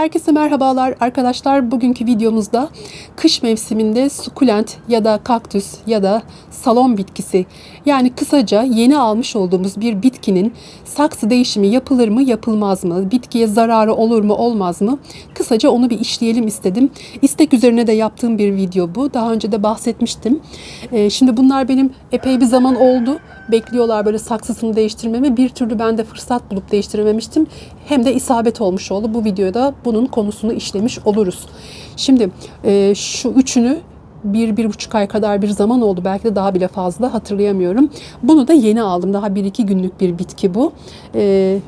Herkese merhabalar arkadaşlar. Bugünkü videomuzda kış mevsiminde sukulent ya da kaktüs ya da salon bitkisi yani kısaca yeni almış olduğumuz bir bitkinin saksı değişimi yapılır mı yapılmaz mı? Bitkiye zararı olur mu olmaz mı? Kısaca onu bir işleyelim istedim. İstek üzerine de yaptığım bir video bu. Daha önce de bahsetmiştim. Ee, şimdi bunlar benim epey bir zaman oldu. Bekliyorlar böyle saksısını değiştirmemi. Bir türlü ben de fırsat bulup değiştirememiştim. Hem de isabet olmuş oldu. Bu videoda bunun konusunu işlemiş oluruz. Şimdi e, şu üçünü bir, bir buçuk ay kadar bir zaman oldu. Belki de daha bile fazla hatırlayamıyorum. Bunu da yeni aldım. Daha bir iki günlük bir bitki bu. E,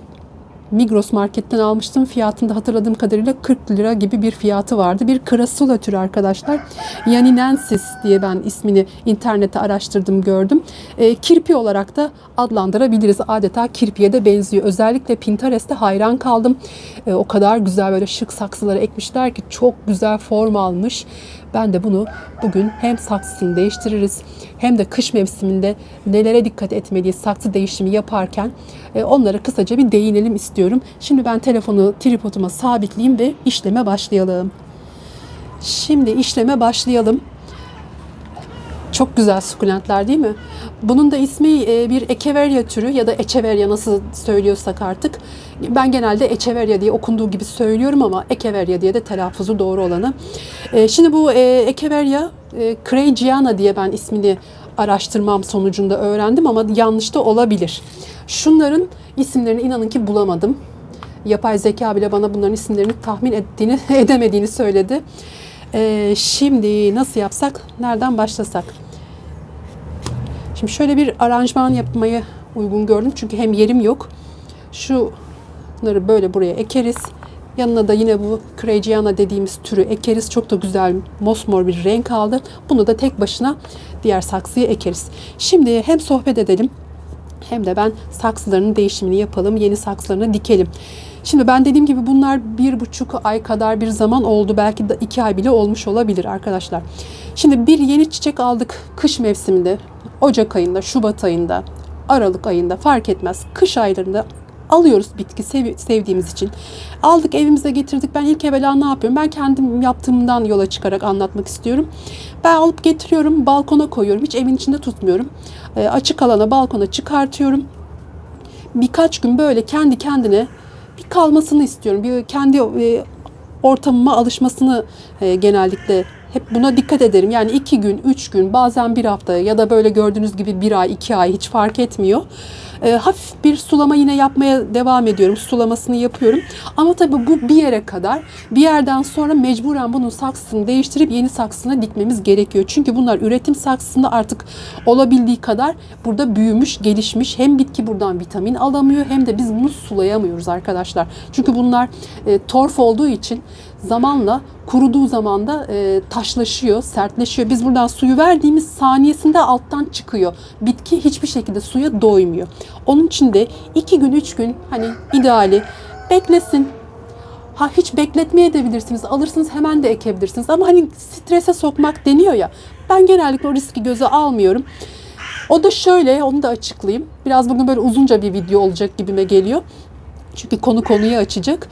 Migros marketten almıştım. Fiyatında hatırladığım kadarıyla 40 lira gibi bir fiyatı vardı. Bir krasula türü arkadaşlar. Yaninensis diye ben ismini internette araştırdım gördüm. E, kirpi olarak da adlandırabiliriz. Adeta kirpiye de benziyor. Özellikle Pinterest'te hayran kaldım. E, o kadar güzel böyle şık saksıları ekmişler ki çok güzel form almış. Ben de bunu bugün hem saksısını değiştiririz hem de kış mevsiminde nelere dikkat etmeliyiz saksı değişimi yaparken e, onlara kısaca bir değinelim istiyorum. Şimdi ben telefonu tripoduma sabitleyeyim ve işleme başlayalım. Şimdi işleme başlayalım. Çok güzel sukulentler değil mi? Bunun da ismi e, bir echeveria türü ya da echeveria nasıl söylüyorsak artık. Ben genelde echeveria diye okunduğu gibi söylüyorum ama echeveria diye de telaffuzu doğru olanı. E, şimdi bu e, echeveria Craigiana diye ben ismini araştırmam sonucunda öğrendim ama yanlış da olabilir. Şunların isimlerini inanın ki bulamadım. Yapay zeka bile bana bunların isimlerini tahmin ettiğini, edemediğini söyledi. Ee, şimdi nasıl yapsak? Nereden başlasak? Şimdi şöyle bir aranjman yapmayı uygun gördüm. Çünkü hem yerim yok. Şunları böyle buraya ekeriz. Yanına da yine bu Craigiana dediğimiz türü ekeriz. Çok da güzel mosmor bir renk aldı. Bunu da tek başına diğer saksıya ekeriz. Şimdi hem sohbet edelim hem de ben saksılarının değişimini yapalım. Yeni saksılarını dikelim. Şimdi ben dediğim gibi bunlar bir buçuk ay kadar bir zaman oldu. Belki de iki ay bile olmuş olabilir arkadaşlar. Şimdi bir yeni çiçek aldık kış mevsiminde. Ocak ayında, Şubat ayında, Aralık ayında fark etmez. Kış aylarında alıyoruz bitki sev- sevdiğimiz için. Aldık evimize getirdik. Ben ilk evvela ne yapıyorum? Ben kendim yaptığımdan yola çıkarak anlatmak istiyorum. Ben alıp getiriyorum, balkona koyuyorum. Hiç evin içinde tutmuyorum. E, açık alana, balkona çıkartıyorum. Birkaç gün böyle kendi kendine bir kalmasını istiyorum. Bir kendi e, ortamıma alışmasını e, genellikle hep buna dikkat ederim. Yani iki gün, üç gün, bazen bir hafta ya da böyle gördüğünüz gibi bir ay, iki ay hiç fark etmiyor. E, hafif bir sulama yine yapmaya devam ediyorum. Sulamasını yapıyorum. Ama tabii bu bir yere kadar. Bir yerden sonra mecburen bunun saksısını değiştirip yeni saksısına dikmemiz gerekiyor. Çünkü bunlar üretim saksısında artık olabildiği kadar burada büyümüş, gelişmiş. Hem bitki buradan vitamin alamıyor hem de biz bunu sulayamıyoruz arkadaşlar. Çünkü bunlar e, torf olduğu için zamanla kuruduğu zaman da e, taşlaşıyor, sertleşiyor. Biz buradan suyu verdiğimiz saniyesinde alttan çıkıyor. Bitki hiçbir şekilde suya doymuyor. Onun için de iki gün, üç gün hani ideali beklesin. Ha hiç bekletmeye edebilirsiniz. Alırsınız hemen de ekebilirsiniz. Ama hani strese sokmak deniyor ya. Ben genellikle o riski göze almıyorum. O da şöyle, onu da açıklayayım. Biraz bugün böyle uzunca bir video olacak gibime geliyor. Çünkü konu konuyu açacak.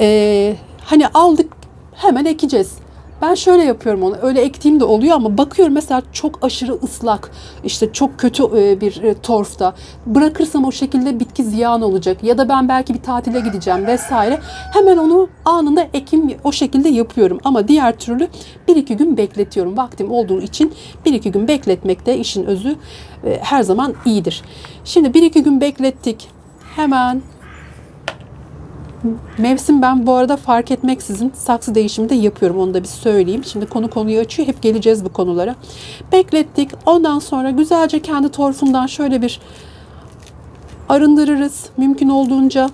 Ee, hani aldık hemen ekeceğiz. Ben şöyle yapıyorum onu. Öyle ektiğim de oluyor ama bakıyorum mesela çok aşırı ıslak, işte çok kötü e, bir e, torfta. Bırakırsam o şekilde bitki ziyan olacak. Ya da ben belki bir tatile gideceğim vesaire. Hemen onu anında ekim o şekilde yapıyorum. Ama diğer türlü bir iki gün bekletiyorum. Vaktim olduğu için bir iki gün bekletmek de işin özü e, her zaman iyidir. Şimdi bir iki gün beklettik. Hemen Mevsim ben bu arada fark etmeksizin saksı değişimi de yapıyorum. Onu da bir söyleyeyim. Şimdi konu konuyu açıyor. Hep geleceğiz bu konulara. Beklettik. Ondan sonra güzelce kendi torfundan şöyle bir arındırırız. Mümkün olduğunca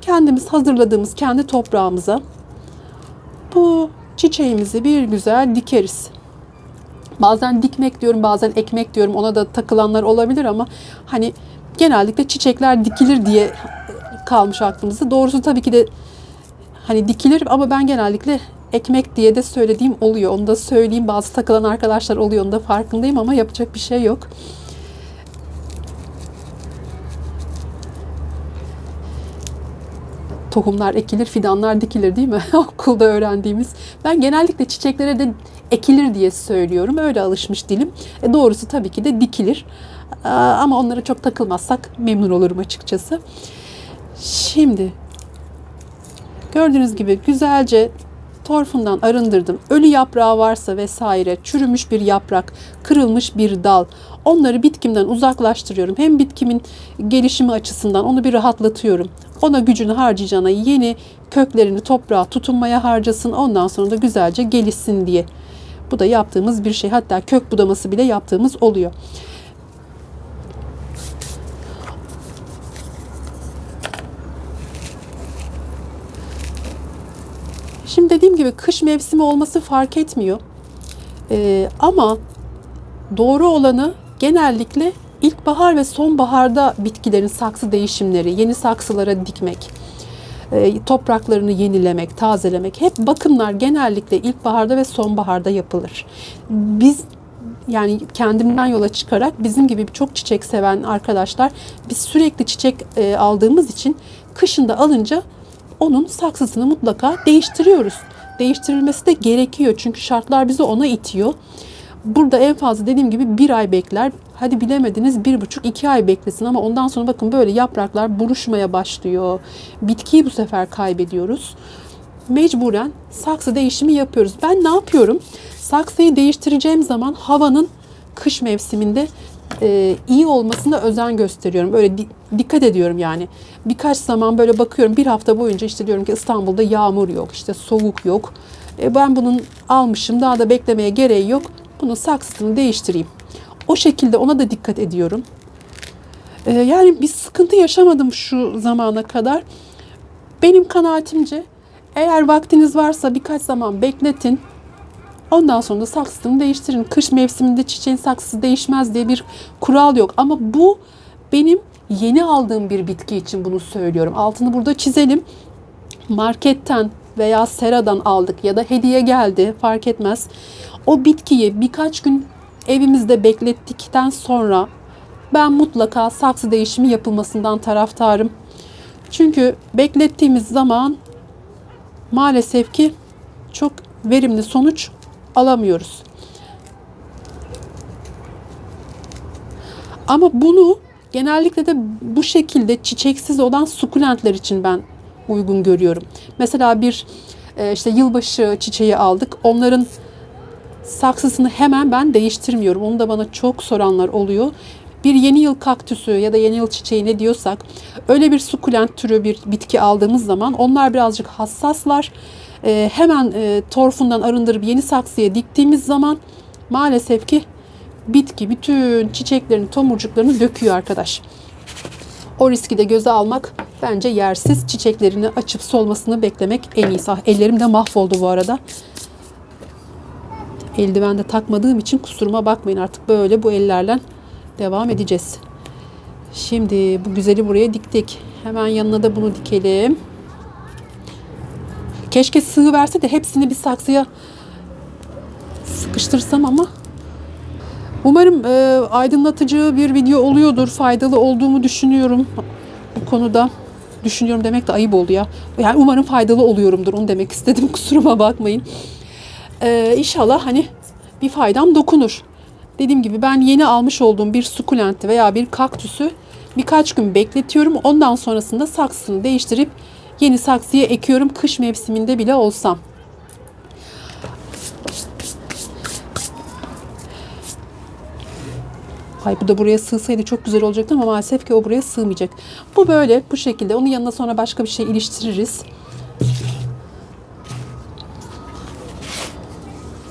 kendimiz hazırladığımız kendi toprağımıza bu çiçeğimizi bir güzel dikeriz. Bazen dikmek diyorum, bazen ekmek diyorum. Ona da takılanlar olabilir ama hani genellikle çiçekler dikilir diye kalmış aklımızda. Doğrusu tabii ki de hani dikilir ama ben genellikle ekmek diye de söylediğim oluyor. Onu da söyleyeyim. Bazı takılan arkadaşlar oluyor. Onu da farkındayım ama yapacak bir şey yok. tohumlar ekilir, fidanlar dikilir değil mi? Okulda öğrendiğimiz. Ben genellikle çiçeklere de ekilir diye söylüyorum. Öyle alışmış dilim. E doğrusu tabii ki de dikilir. Ama onlara çok takılmazsak memnun olurum açıkçası. Şimdi gördüğünüz gibi güzelce torfundan arındırdım. Ölü yaprağı varsa vesaire, çürümüş bir yaprak, kırılmış bir dal. Onları bitkimden uzaklaştırıyorum. Hem bitkimin gelişimi açısından onu bir rahatlatıyorum. Ona gücünü harcayacağına yeni köklerini toprağa tutunmaya harcasın. Ondan sonra da güzelce gelişsin diye. Bu da yaptığımız bir şey. Hatta kök budaması bile yaptığımız oluyor. Şimdi dediğim gibi kış mevsimi olması fark etmiyor. Ee, ama doğru olanı genellikle ilkbahar ve sonbaharda bitkilerin saksı değişimleri, yeni saksılara dikmek, e, topraklarını yenilemek, tazelemek hep bakımlar genellikle ilkbaharda ve sonbaharda yapılır. Biz yani kendimden yola çıkarak bizim gibi çok çiçek seven arkadaşlar biz sürekli çiçek e, aldığımız için kışında alınca onun saksısını mutlaka değiştiriyoruz. Değiştirilmesi de gerekiyor çünkü şartlar bizi ona itiyor. Burada en fazla dediğim gibi bir ay bekler. Hadi bilemediniz bir buçuk iki ay beklesin ama ondan sonra bakın böyle yapraklar buruşmaya başlıyor. Bitkiyi bu sefer kaybediyoruz. Mecburen saksı değişimi yapıyoruz. Ben ne yapıyorum? Saksıyı değiştireceğim zaman havanın kış mevsiminde e, iyi olmasına özen gösteriyorum. Böyle di- dikkat ediyorum yani. Birkaç zaman böyle bakıyorum bir hafta boyunca işte diyorum ki İstanbul'da yağmur yok, işte soğuk yok. E, ben bunun almışım daha da beklemeye gereği yok. Bunun saksısını değiştireyim. O şekilde ona da dikkat ediyorum. E, yani bir sıkıntı yaşamadım şu zamana kadar. Benim kanaatimce eğer vaktiniz varsa birkaç zaman bekletin. Ondan sonra da saksısını değiştirin. Kış mevsiminde çiçeğin saksısı değişmez diye bir kural yok. Ama bu benim yeni aldığım bir bitki için bunu söylüyorum. Altını burada çizelim. Marketten veya seradan aldık ya da hediye geldi fark etmez. O bitkiyi birkaç gün evimizde beklettikten sonra ben mutlaka saksı değişimi yapılmasından taraftarım. Çünkü beklettiğimiz zaman maalesef ki çok verimli sonuç alamıyoruz. Ama bunu genellikle de bu şekilde çiçeksiz olan sukulentler için ben uygun görüyorum. Mesela bir e, işte yılbaşı çiçeği aldık. Onların saksısını hemen ben değiştirmiyorum. Onu da bana çok soranlar oluyor. Bir yeni yıl kaktüsü ya da yeni yıl çiçeği ne diyorsak öyle bir sukulent türü bir bitki aldığımız zaman onlar birazcık hassaslar. Ee, hemen e, torfundan arındırıp yeni saksıya diktiğimiz zaman maalesef ki bitki bütün çiçeklerini, tomurcuklarını döküyor arkadaş. O riski de göze almak bence yersiz. Çiçeklerini açıp solmasını beklemek en iyisi. Ellerim de mahvoldu bu arada. Eldiven de takmadığım için kusuruma bakmayın artık böyle bu ellerle devam edeceğiz. Şimdi bu güzeli buraya diktik. Hemen yanına da bunu dikelim. Keşke sığ verse de hepsini bir saksıya sıkıştırsam ama umarım e, aydınlatıcı bir video oluyordur. Faydalı olduğumu düşünüyorum bu konuda. Düşünüyorum demek de ayıp oldu ya. Yani umarım faydalı oluyorumdur. Onu demek istedim. Kusuruma bakmayın. Ee, inşallah hani bir faydam dokunur. Dediğim gibi ben yeni almış olduğum bir sukulenti veya bir kaktüsü birkaç gün bekletiyorum. Ondan sonrasında saksısını değiştirip yeni saksıya ekiyorum kış mevsiminde bile olsam. Ay bu da buraya sığsaydı çok güzel olacaktı ama maalesef ki o buraya sığmayacak. Bu böyle bu şekilde. Onun yanına sonra başka bir şey iliştiririz.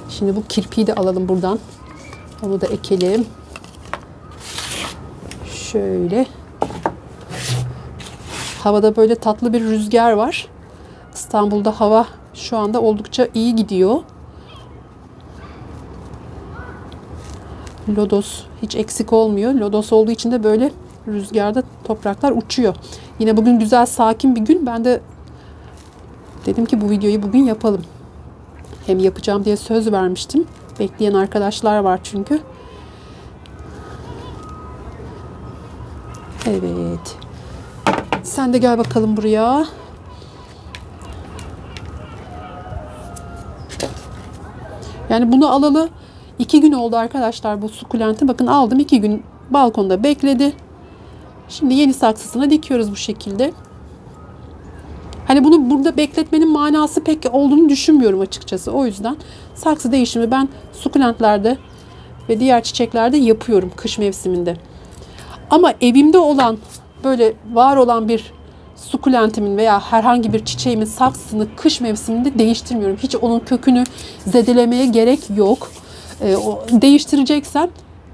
Şimdi bu kirpiyi de alalım buradan. Onu da ekelim. Şöyle. Havada böyle tatlı bir rüzgar var. İstanbul'da hava şu anda oldukça iyi gidiyor. Lodos hiç eksik olmuyor. Lodos olduğu için de böyle rüzgarda topraklar uçuyor. Yine bugün güzel sakin bir gün. Ben de dedim ki bu videoyu bugün yapalım. Hem yapacağım diye söz vermiştim. Bekleyen arkadaşlar var çünkü. Evet sen de gel bakalım buraya. Yani bunu alalı iki gün oldu arkadaşlar bu sukulenti. Bakın aldım iki gün balkonda bekledi. Şimdi yeni saksısına dikiyoruz bu şekilde. Hani bunu burada bekletmenin manası pek olduğunu düşünmüyorum açıkçası. O yüzden saksı değişimi ben sukulentlerde ve diğer çiçeklerde yapıyorum kış mevsiminde. Ama evimde olan böyle var olan bir sukulentimin veya herhangi bir çiçeğimin saksısını kış mevsiminde değiştirmiyorum. Hiç onun kökünü zedelemeye gerek yok. Ee, o, değiştireceksen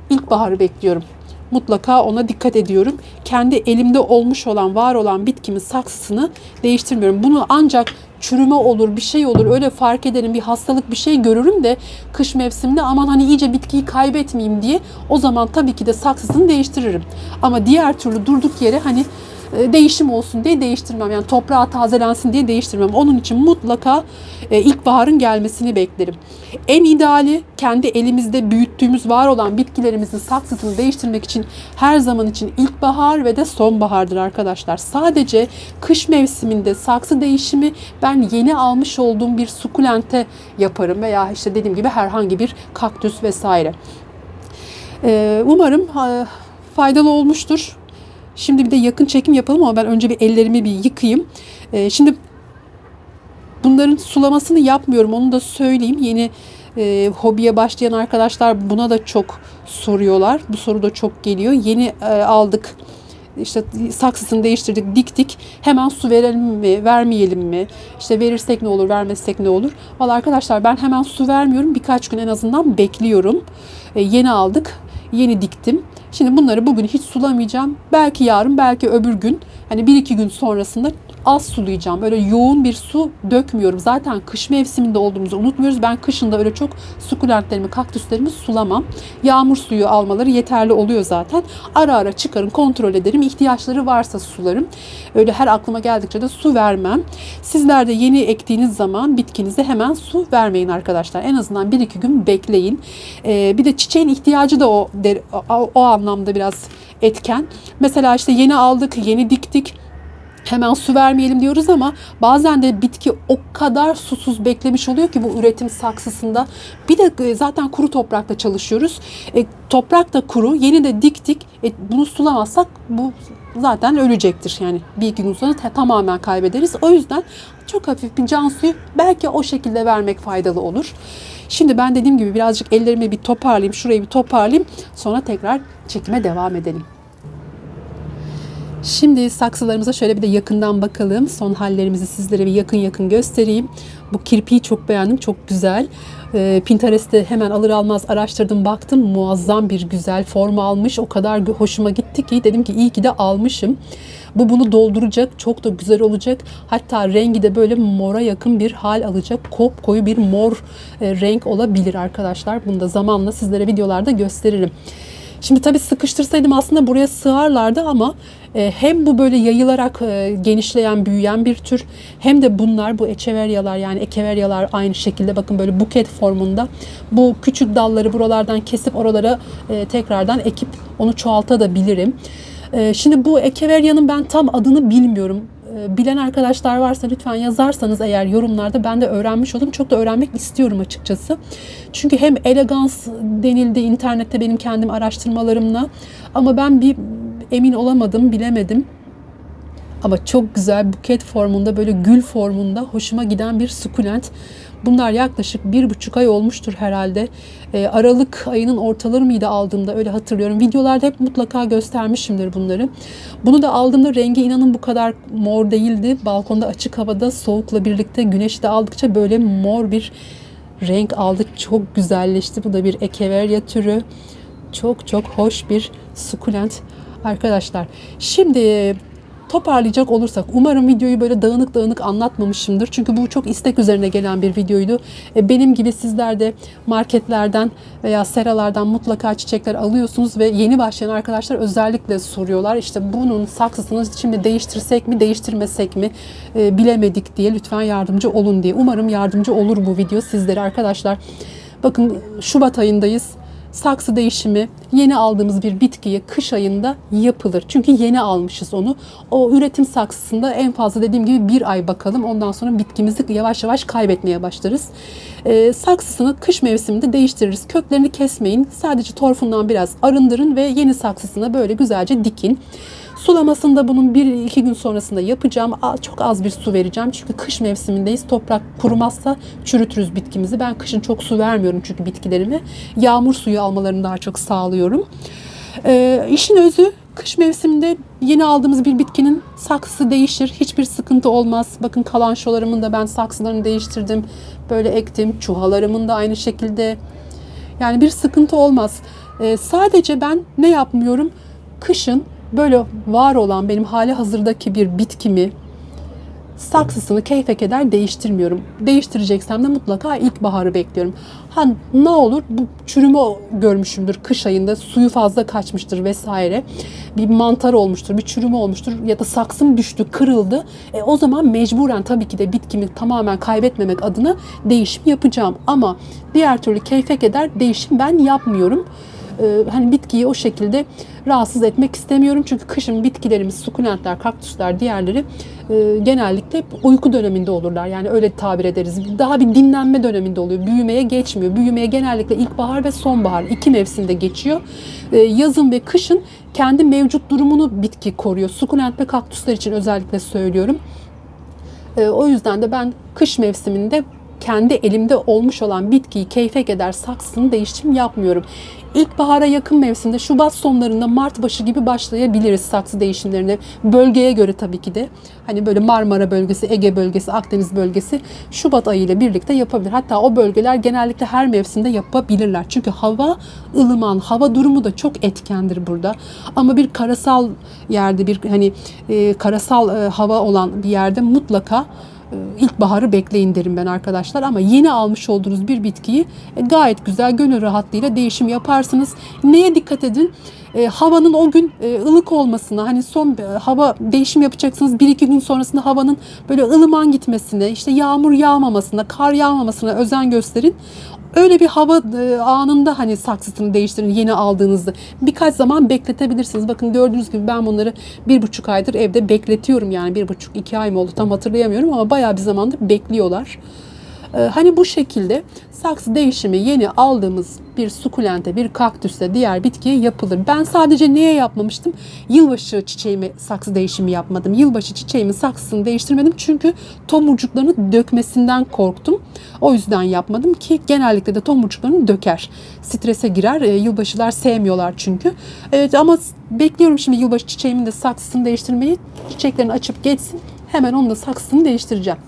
ilkbaharı bekliyorum. Mutlaka ona dikkat ediyorum. Kendi elimde olmuş olan, var olan bitkimin saksısını değiştirmiyorum. Bunu ancak çürüme olur, bir şey olur. Öyle fark ederim, bir hastalık bir şey görürüm de kış mevsiminde aman hani iyice bitkiyi kaybetmeyeyim diye o zaman tabii ki de saksısını değiştiririm. Ama diğer türlü durduk yere hani değişim olsun diye değiştirmem. Yani toprağı tazelensin diye değiştirmem. Onun için mutlaka e, ilkbaharın gelmesini beklerim. En ideali kendi elimizde büyüttüğümüz var olan bitkilerimizin saksısını değiştirmek için her zaman için ilkbahar ve de sonbahardır arkadaşlar. Sadece kış mevsiminde saksı değişimi ben yeni almış olduğum bir sukulente yaparım veya işte dediğim gibi herhangi bir kaktüs vesaire. E, umarım e, faydalı olmuştur. Şimdi bir de yakın çekim yapalım ama ben önce bir ellerimi bir yıkayayım. Ee, şimdi bunların sulamasını yapmıyorum onu da söyleyeyim. Yeni e, hobiye başlayan arkadaşlar buna da çok soruyorlar. Bu soru da çok geliyor. Yeni e, aldık işte saksısını değiştirdik, diktik. Hemen su verelim mi, vermeyelim mi? İşte verirsek ne olur, vermezsek ne olur? Valla arkadaşlar ben hemen su vermiyorum. Birkaç gün en azından bekliyorum. E, yeni aldık, yeni diktim. Şimdi bunları bugün hiç sulamayacağım. Belki yarın, belki öbür gün. Hani bir iki gün sonrasında az sulayacağım. Böyle yoğun bir su dökmüyorum. Zaten kış mevsiminde olduğumuzu unutmuyoruz. Ben kışında öyle çok sukulentlerimi, kaktüslerimi sulamam. Yağmur suyu almaları yeterli oluyor zaten. Ara ara çıkarım, kontrol ederim. İhtiyaçları varsa sularım. Öyle her aklıma geldikçe de su vermem. Sizler de yeni ektiğiniz zaman bitkinize hemen su vermeyin arkadaşlar. En azından bir iki gün bekleyin. Ee, bir de çiçeğin ihtiyacı da o, o, o anlamda biraz etken. Mesela işte yeni aldık, yeni diktik hemen su vermeyelim diyoruz ama bazen de bitki o kadar susuz beklemiş oluyor ki bu üretim saksısında. Bir de zaten kuru toprakta çalışıyoruz. E, toprak da kuru, yeni de diktik. E, bunu sulamazsak bu zaten ölecektir. Yani bir iki gün sonra tamamen kaybederiz. O yüzden çok hafif bir can suyu belki o şekilde vermek faydalı olur. Şimdi ben dediğim gibi birazcık ellerimi bir toparlayayım, şurayı bir toparlayayım. Sonra tekrar çekime devam edelim. Şimdi saksılarımıza şöyle bir de yakından bakalım. Son hallerimizi sizlere bir yakın yakın göstereyim. Bu kirpiği çok beğendim. Çok güzel. Ee, Pinterest'te hemen alır almaz araştırdım baktım. Muazzam bir güzel form almış. O kadar hoşuma gitti ki dedim ki iyi ki de almışım. Bu bunu dolduracak. Çok da güzel olacak. Hatta rengi de böyle mora yakın bir hal alacak. Kop koyu bir mor e, renk olabilir arkadaşlar. Bunu da zamanla sizlere videolarda gösteririm. Şimdi tabii sıkıştırsaydım aslında buraya sığarlardı ama e, hem bu böyle yayılarak e, genişleyen, büyüyen bir tür hem de bunlar bu echeveryalar yani ekeveryalar aynı şekilde bakın böyle buket formunda. Bu küçük dalları buralardan kesip oralara e, tekrardan ekip onu çoğaltabilirim. Şimdi bu ekeveryanın ben tam adını bilmiyorum bilen arkadaşlar varsa lütfen yazarsanız eğer yorumlarda ben de öğrenmiş oldum. Çok da öğrenmek istiyorum açıkçası. Çünkü hem elegans denildi internette benim kendim araştırmalarımla ama ben bir emin olamadım, bilemedim. Ama çok güzel buket formunda böyle gül formunda hoşuma giden bir sukulent. Bunlar yaklaşık bir buçuk ay olmuştur herhalde. E, Aralık ayının ortaları mıydı aldığımda öyle hatırlıyorum. Videolarda hep mutlaka göstermişimdir bunları. Bunu da aldığımda rengi inanın bu kadar mor değildi. Balkonda açık havada soğukla birlikte güneş de aldıkça böyle mor bir renk aldık. Çok güzelleşti. Bu da bir ekeverya türü. Çok çok hoş bir sukulent arkadaşlar. Şimdi toparlayacak olursak umarım videoyu böyle dağınık dağınık anlatmamışımdır. Çünkü bu çok istek üzerine gelen bir videoydu. E, benim gibi sizler de marketlerden veya seralardan mutlaka çiçekler alıyorsunuz ve yeni başlayan arkadaşlar özellikle soruyorlar. İşte bunun saksısını şimdi değiştirsek mi değiştirmesek mi e, bilemedik diye lütfen yardımcı olun diye. Umarım yardımcı olur bu video sizlere arkadaşlar. Bakın Şubat ayındayız saksı değişimi yeni aldığımız bir bitkiye kış ayında yapılır. Çünkü yeni almışız onu. O üretim saksısında en fazla dediğim gibi bir ay bakalım. Ondan sonra bitkimizi yavaş yavaş kaybetmeye başlarız. Ee, saksısını kış mevsiminde değiştiririz. Köklerini kesmeyin. Sadece torfundan biraz arındırın ve yeni saksısına böyle güzelce dikin. Sulamasını da bunun bir iki gün sonrasında yapacağım. Çok az bir su vereceğim. Çünkü kış mevsimindeyiz. Toprak kurumazsa çürütürüz bitkimizi. Ben kışın çok su vermiyorum çünkü bitkilerime. Yağmur suyu almalarını daha çok sağlıyorum. Ee, işin özü kış mevsiminde yeni aldığımız bir bitkinin saksısı değişir. Hiçbir sıkıntı olmaz. Bakın kalançolarımın da ben saksılarını değiştirdim. Böyle ektim. Çuhalarımın da aynı şekilde. Yani bir sıkıntı olmaz. Ee, sadece ben ne yapmıyorum? Kışın böyle var olan benim hali hazırdaki bir bitkimi saksısını keyfe keder değiştirmiyorum. Değiştireceksem de mutlaka ilkbaharı bekliyorum. Ha ne olur bu çürüme görmüşümdür kış ayında suyu fazla kaçmıştır vesaire. Bir mantar olmuştur, bir çürüme olmuştur ya da saksım düştü, kırıldı. E, o zaman mecburen tabii ki de bitkimi tamamen kaybetmemek adına değişim yapacağım. Ama diğer türlü keyfe keder değişim ben yapmıyorum e, hani bitkiyi o şekilde rahatsız etmek istemiyorum. Çünkü kışın bitkilerimiz, sukulentler, kaktüsler, diğerleri e, genellikle uyku döneminde olurlar. Yani öyle tabir ederiz. Daha bir dinlenme döneminde oluyor. Büyümeye geçmiyor. Büyümeye genellikle ilkbahar ve sonbahar iki mevsimde geçiyor. E, yazın ve kışın kendi mevcut durumunu bitki koruyor. Sukulent ve kaktüsler için özellikle söylüyorum. E, o yüzden de ben kış mevsiminde kendi elimde olmuş olan bitkiyi keyfe eder saksını değişim yapmıyorum. İlkbahara yakın mevsimde Şubat sonlarında Mart başı gibi başlayabiliriz saksı değişimlerine. Bölgeye göre tabii ki de. Hani böyle Marmara bölgesi, Ege bölgesi, Akdeniz bölgesi Şubat ayı ile birlikte yapabilir. Hatta o bölgeler genellikle her mevsimde yapabilirler. Çünkü hava ılıman, hava durumu da çok etkendir burada. Ama bir karasal yerde bir hani e, karasal e, hava olan bir yerde mutlaka ilkbaharı bekleyin derim ben arkadaşlar ama yeni almış olduğunuz bir bitkiyi e, gayet güzel gönül rahatlığıyla değişim yaparsınız. Neye dikkat edin? E, havanın o gün e, ılık olmasına hani son e, hava değişim yapacaksınız bir iki gün sonrasında havanın böyle ılıman gitmesine işte yağmur yağmamasına kar yağmamasına özen gösterin. Öyle bir hava e, anında hani saksısını değiştirin yeni aldığınızda. Birkaç zaman bekletebilirsiniz. Bakın gördüğünüz gibi ben bunları bir buçuk aydır evde bekletiyorum yani bir buçuk iki ay mı oldu tam hatırlayamıyorum ama bayağı bir zamandır bekliyorlar. Ee, Hani bu şekilde saksı değişimi yeni aldığımız bir sukulente, bir kaktüste, diğer bitkiye yapılır. Ben sadece neye yapmamıştım? Yılbaşı çiçeğimi saksı değişimi yapmadım. Yılbaşı çiçeğimin saksısını değiştirmedim çünkü tomurcuklarını dökmesinden korktum. O yüzden yapmadım ki genellikle de tomurcuklarını döker. Strese girer. Ee, Yılbaşılar sevmiyorlar çünkü. Evet ama bekliyorum şimdi yılbaşı çiçeğimin de saksısını değiştirmeyi. Çiçeklerini açıp geçsin. Hemen onun da saksısını değiştireceğim.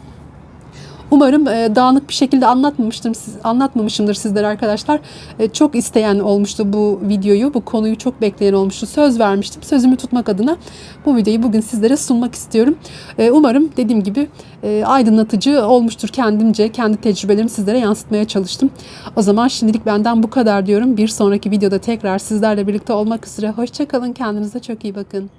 Umarım e, dağınık bir şekilde anlatmamıştım siz, anlatmamışımdır sizlere arkadaşlar. E, çok isteyen olmuştu bu videoyu, bu konuyu çok bekleyen olmuştu. Söz vermiştim. Sözümü tutmak adına bu videoyu bugün sizlere sunmak istiyorum. E, umarım dediğim gibi e, aydınlatıcı olmuştur kendimce. Kendi tecrübelerimi sizlere yansıtmaya çalıştım. O zaman şimdilik benden bu kadar diyorum. Bir sonraki videoda tekrar sizlerle birlikte olmak üzere. Hoşçakalın. Kendinize çok iyi bakın.